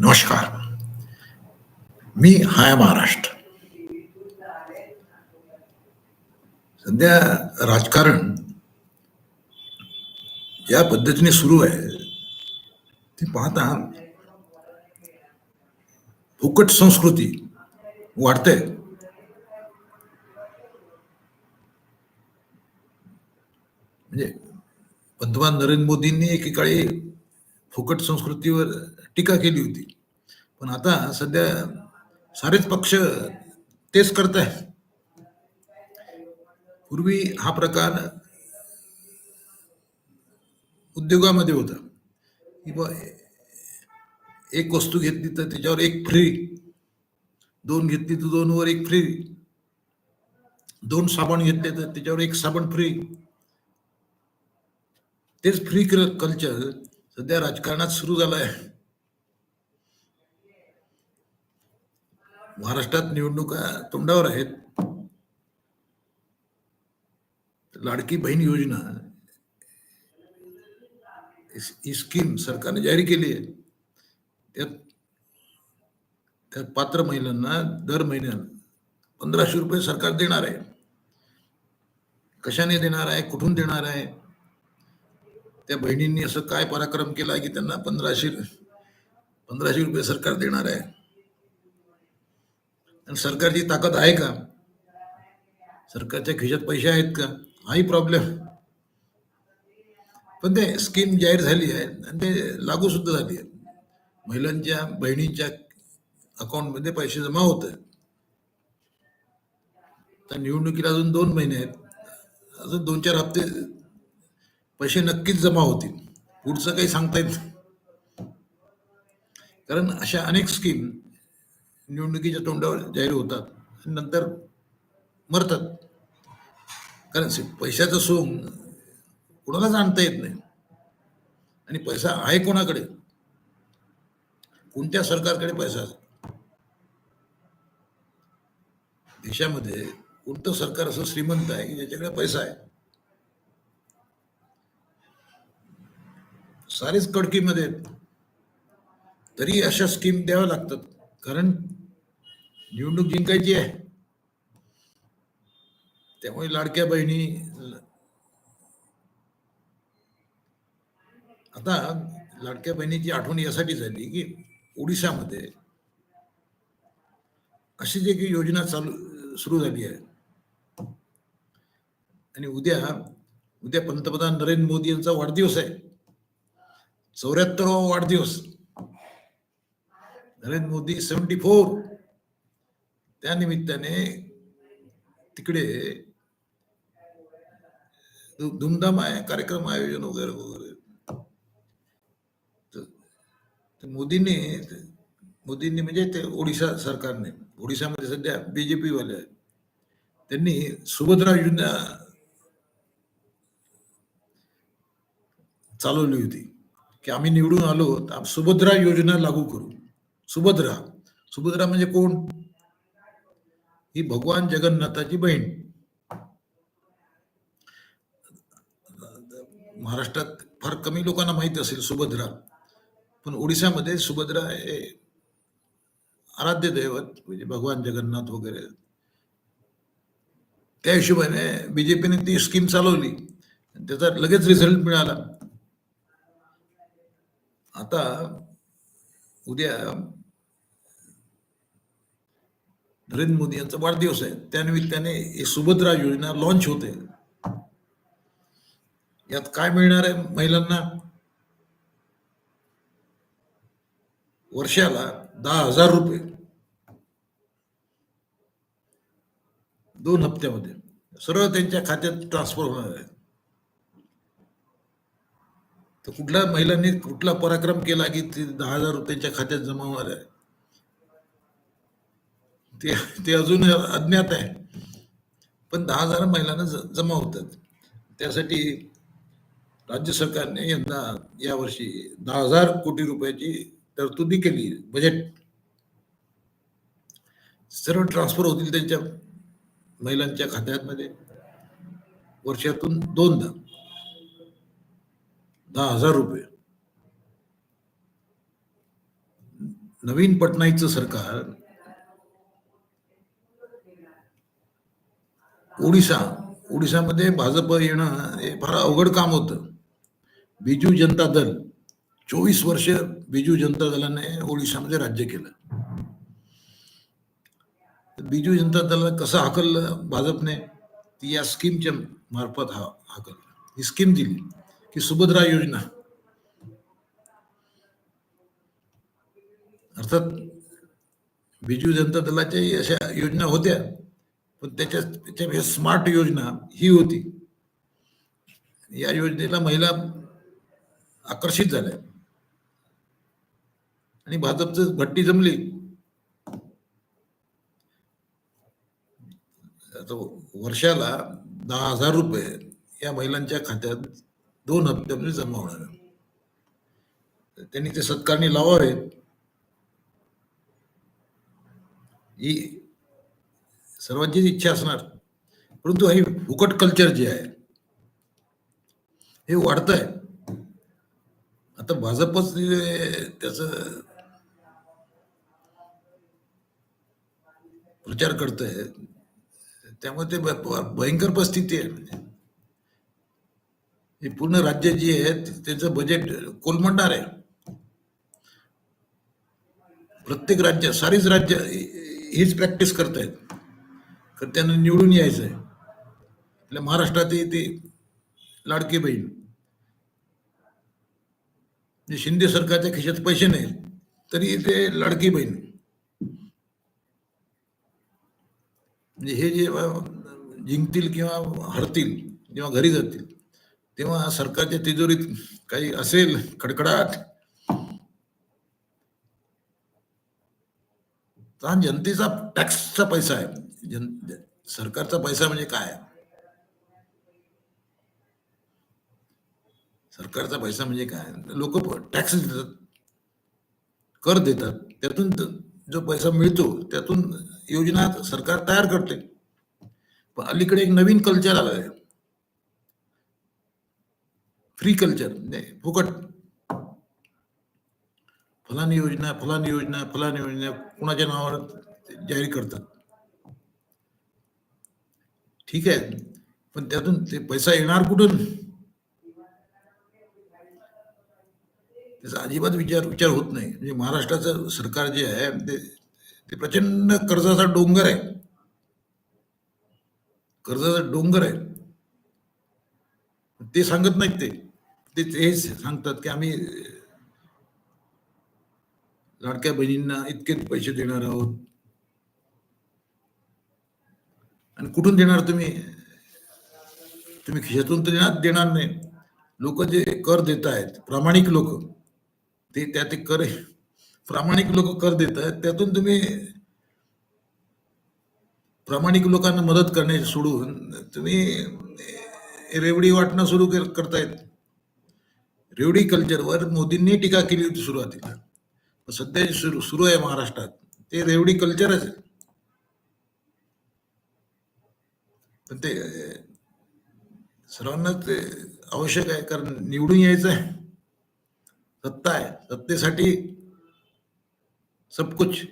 नमस्कार. मी हाय महाराष्ट्र. सध्या राजकारण ज्या पद्धतीने सुरू आहे ते पाहता फुकट संस्कृती वाढते. म्हणजे पंतप्रधान नरेंद्र मोदींनी एकेकाळी फुकट संस्कृतीवर टीका केली होती. पण आता सध्या सारेच पक्ष तेच करत आहे पूर्वी हा प्रकार उद्योगामध्ये होता. की बा एक वस्तू घेतली तर त्याच्यावर एक फ्री दोन घेतली तर दोनवर एक फ्री दोन साबण घेतले तर त्याच्यावर एक साबण फ्री तेच फ्री कल्चर सध्या राजकारणात सुरू झालंय. महाराष्ट्रात निवडणुका तोंडावर आहेत. लाडकी बहीण योजना ही स्कीम सरकारने जारी केली आहे. त्यात त्यात पात्र महिलांना दर महिन्याला पंधराशे रुपये सरकार देणार आहे. कशाने देणार आहे? कुठून देणार आहे? त्या बहिणींनी असं काय पराक्रम केला की त्यांना पंधराशे पंधराशे रुपये सरकार देणार आहे? आणि सरकारची ताकद आहे का? सरकारच्या खिशात पैसे आहेत का? हाही प्रॉब्लेम पण ते स्कीम जाहीर झाली आहे आणि ते लागू सुद्धा झाली आहे. महिलांच्या बहिणींच्या अकाउंटमध्ये पैसे जमा होत आहेत. तर निवडणुकीला अजून दोन महिने आहेत. अजून दोन चार हप्ते पैसे नक्कीच जमा होतील. पुढचं काही सांगता येत कारण अशा अनेक स्कीम निवडणुकीच्या तोंडावर जाहीर होतात आणि नंतर मरतात. कारण पैशाचं सोंग कोणालाच आणता येत नाही. आणि पैसा आहे कोणाकडे? कोणत्या सरकारकडे पैसा देशामध्ये कोणतं सरकार असं श्रीमंत आहे की ज्याच्याकडे पैसा आहे? सारेच कडकीमध्ये तरी अशा स्कीम द्याव्या लागतात. कारण निवडणूक जिंकायची आहे. त्यामुळे लाडक्या बहिणी आता लाडक्या बहिणीची आठवण यासाठी झाली की ओडिशामध्ये अशी जे काही योजना चालू सुरू झाली आहे. आणि उद्या उद्या पंतप्रधान नरेंद्र मोदी यांचा वाढदिवस आहे. चौऱ्याहत्तर वाढदिवस. नरेंद्र मोदी सेव्हन्टी फोर त्या निमित्ताने तिकडे धुमधाम आहे कार्यक्रम आयोजन वगैरे वगैरे. मोदींनी मोदींनी म्हणजे ते ओडिशा सरकारने ओडिशामध्ये सध्या बीजेपी वाले आहेत. त्यांनी सुभद्रा योजना चालवली होती. की आम्ही निवडून आलो तर सुभद्रा योजना लागू करू. सुभद्रा. सुभद्रा म्हणजे कोण? ही भगवान जगन्नाथाची बहीण. महाराष्ट्रात फार कमी लोकांना माहीत असेल सुभद्रा. पण ओडिशामध्ये सुभद्रा हे आराध्य दैवत म्हणजे भगवान जगन्नाथ वगैरे. त्या हिशोबाने बीजेपीने ती स्कीम चालवली. त्याचा लगेच रिझल्ट मिळाला. आता उद्या नरेंद्र मोदी यांचा वाढदिवस आहे. त्यानिमित्ताने सुभद्रा योजना लॉन्च होते. यात काय मिळणार आहे महिलांना? वर्षाला दहा हजार रुपये. दोन हप्त्यामध्ये. सरळ त्यांच्या खात्यात ट्रान्सफर होणार आहे. तर कुठल्या महिलांनी कुठला पराक्रम केला की ते दहा हजार रुपयांच्या खात्यात जमा होणार आहे? ते ते अजून अज्ञात आहे. पण दहा हजार महिलांना जमा होतात त्यासाठी राज्य सरकारने यंदा यावर्षी दहा हजार कोटी रुपयाची तरतुदी केली बजेट. सर्व ट्रान्सफर होतील त्यांच्या महिलांच्या खात्यामध्ये. वर्षातून दोनदा. दहा हजार रुपये. नवीन पटनाईकचं सरकार ओडिशा ओडिशामध्ये भाजप येणं हे फार अवघड काम होतं. बिजू जनता दल चोवीस वर्ष बिजू जनता दलाने ओडिशामध्ये राज्य केलं. बिजू जनता दलाला कसं हाकललं भाजपने? ती या स्कीमच्या मार्फत हा हाकललं. ही स्कीम दिली. की सुभद्रा योजना. अर्थात बिजू जनता दलाच्या अशा योजना होत्या पण त्याच्या त्याच्यापेक्षा स्मार्ट योजना ही होती. या योजनेला महिला आकर्षित झाल्या. आणि भाजपचं भट्टी जमली. वर्षाला दहा हजार रुपये या महिलांच्या खात्यात दोन हप्त्यामध्ये जमा होणार त्यांनी ते सत्कारणी लावावेत. ही सर्वांचीच इच्छा असणार परंतु हे फुकट कल्चर जे आहे हे वाढत आहे आता भाजपच त्याच प्रचार करत आहे त्यामुळे ते भयंकर परिस्थिती आहे. म्हणजे हे पूर्ण राज्य जे आहे त्याचं बजेट कोलमडणार आहे. प्रत्येक राज्य सारीच राज्य हीच प्रॅक्टिस करतायत. तर त्यांना निवडून यायचं आहे आपल्या महाराष्ट्रातही ते लाडकी बहीण. जे शिंदे सरकारच्या खिशात पैसे नाही तरी ते लाडकी बहीण. म्हणजे हे जे जिंकतील किंवा हरतील किंवा घरी जातील तेव्हा सरकारच्या तिजोरीत काही असेल खडखडाट. हा जनतेचा टॅक्सचा पैसा आहे. जन सरकारचा पैसा म्हणजे काय? सरकारचा पैसा म्हणजे काय? लोक टॅक्स देतात. कर देतात. त्यातून जो पैसा मिळतो त्यातून योजना सरकार तयार करते. पण अलीकडे एक नवीन कल्चर आलं आहे फ्री कल्चर म्हणजे फुकट फलानी योजना फलानी योजना फलानी योजना कुणाच्या नावावर जाहीर करतात. ठीक आहे. पण त्यातून ते पैसा येणार कुठून? त्याचा अजिबात विचार विचार होत नाही. म्हणजे महाराष्ट्राचं सरकार जे आहे ते ते प्रचंड कर्जाचा डोंगर आहे. कर्जाचा डोंगर आहे. ते सांगत नाहीत ते. ते हेच सांगतात की आम्ही लाडक्या बहिणींना इतके पैसे देणार आहोत. आणि कुठून देणार तुम्ही? तुम्ही खिशातून तर देणार देणार नाही. लोक जे कर देत आहेत प्रामाणिक लोक ते त्या ते कर प्रामाणिक लोक कर देत आहेत त्यातून तुम्ही प्रामाणिक लोकांना मदत करणे सोडून तुम्ही रेवडी वाटणं सुरू करतायत रेवडी कल्चरवर मोदींनी टीका केली होती सुरुवातीला. पण सध्या सुरू सुरू आहे महाराष्ट्रात ते रेवडी कल्चरच आहे. पण ते सर्वांना सर्वांनाच ते आवश्यक आहे कारण निवडून यायचं आहे. सत्ता आहे. सत्तेसाठी सब कुछ.